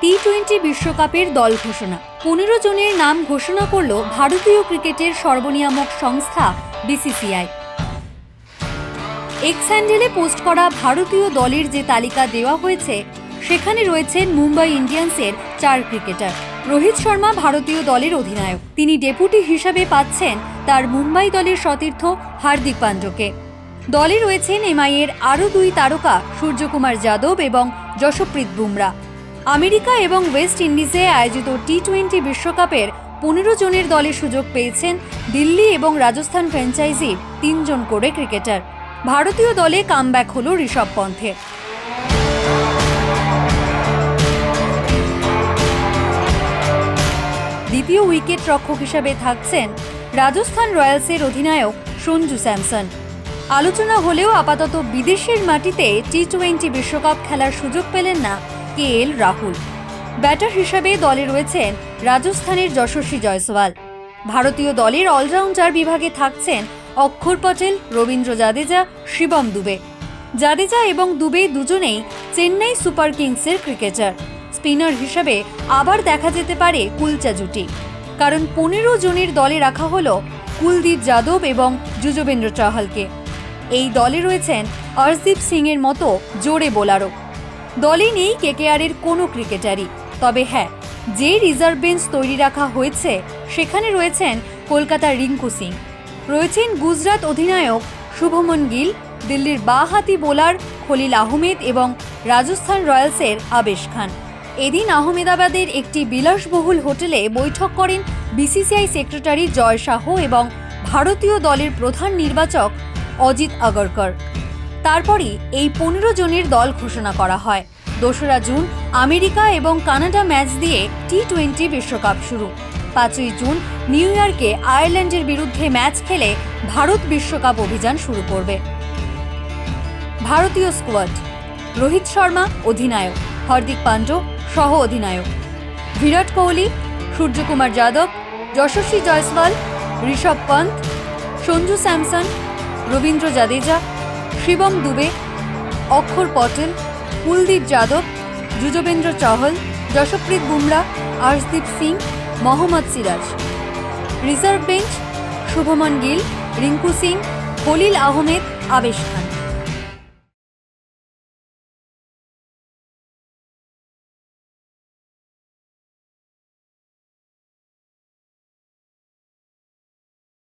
T twenty বিশ্বকাপের দল ঘোষণা। পনেরো জনের নাম ঘোষণা করল ভারতীয় ক্রিকেটের সর্বনিয়ামক সংস্থা বিসিসিআই এক্স হ্যান্ডেলে পোস্ট করা ভারতীয় দলের যে তালিকা দেওয়া হয়েছে, সেখানে রয়েছেন মুম্বাই ইন্ডিয়ান্সের চার ক্রিকেটার। রোহিত শর্মা ভারতীয় দলের অধিনায়ক। তিনি ডেপুটি হিসাবে পাচ্ছেন তার মুম্বাই দলের সতীর্থ হার্দিক পাণ্ড্যকে দলে রয়েছেন এমআইয়ের আরও দুই তারকা সূর্যকুমার যাদব এবং যশপ্রীত বুমরা। আমেরিকা এবং ওয়েস্ট ইন্ডিজে আয়োজিত টি টোয়েন্টি বিশ্বকাপের পনেরো জনের দলে সুযোগ পেয়েছেন দিল্লি এবং রাজস্থান ফ্র্যাঞ্চাইজি তিনজন করে ক্রিকেটার। ভারতীয় দলে কামব্যাক হল ঋষভ পন্থের দ্বিতীয় উইকেট রক্ষক হিসাবে থাকছেন রাজস্থান রয়্যালসের অধিনায়ক সঞ্জু স্যামসন। আলোচনা হলেও আপাতত বিদেশের মাটিতে টি টোয়েন্টি বিশ্বকাপ খেলার সুযোগ পেলেন না কে এল রাহুল। ব্যাটার হিসাবে দলে রয়েছেন রাজস্থানের যশস্বী জয়সওয়াল। ভারতীয় দলের অলরাউন্ডার বিভাগে থাকছেন অক্ষর পটেল, রবীন্দ্র জাদেজা, শিবম দুবে। জাদেজা এবং দুবে দুজনেই চেন্নাই সুপার কিংসের ক্রিকেটার। স্পিনার হিসাবে আবার দেখা যেতে পারে কুলচা জুটি। কারণ পনেরো জনের দলে রাখা হলো কুলদীপ যাদব এবং যুজবেন্দ্র চাহালকে। এই দলে রয়েছেন অর্শদীপ সিংয়ের মতো জোরে বোলারও। দলে নেই কেকেআরের কোনো ক্রিকেটারই। তবে হ্যাঁ যে রিজার্ভ বেঞ্চ তৈরি রাখা হয়েছে, সেখানে রয়েছেন কলকাতার রিঙ্কু সিং। রয়েছেন গুজরাট অধিনায়ক শুভমন গিল, দিল্লির বাঁহাতি বোলার খলিল আহমেদ এবং রাজস্থান রয়্যালসের আবেশ খান। এদিন আহমেদাবাদের একটি বিলাসবহুল হোটেলে বৈঠক করেন বিসিসিআই সেক্রেটারি জয় শাহ এবং ভারতীয় দলের প্রধান নির্বাচক অজিত আগরকর। তারপরই এই পনেরো জনের দল ঘোষণা করা হয়। দোসরা জুন আমেরিকা এবং কানাডা ম্যাচ দিয়ে টি টোয়েন্টি বিশ্বকাপ শুরু। পাঁচই জুন নিউ ইয়র্কে আয়ারল্যান্ডের বিরুদ্ধে ম্যাচ খেলে ভারত বিশ্বকাপ অভিযান শুরু করবে। ভারতীয় স্কোয়াড, রোহিত শর্মা অধিনায়ক, হার্দিক পাণ্ড্য সহ অধিনায়ক। Virat Kohli, Suryakumar Yadav, Yashasvi Jaiswal, Rishabh Pant, Sanju Samson, Ravindra Jadeja Shivam Dube, Axar Patel, Kuldeep Yadav, Yuzvendra Chahal, Jasprit Bumrah, Arshdeep Singh, Mohammed Siraj. Reserve bench, Shubman Gill, Rinku Singh, Khaleel Ahmed, Avesh Khan.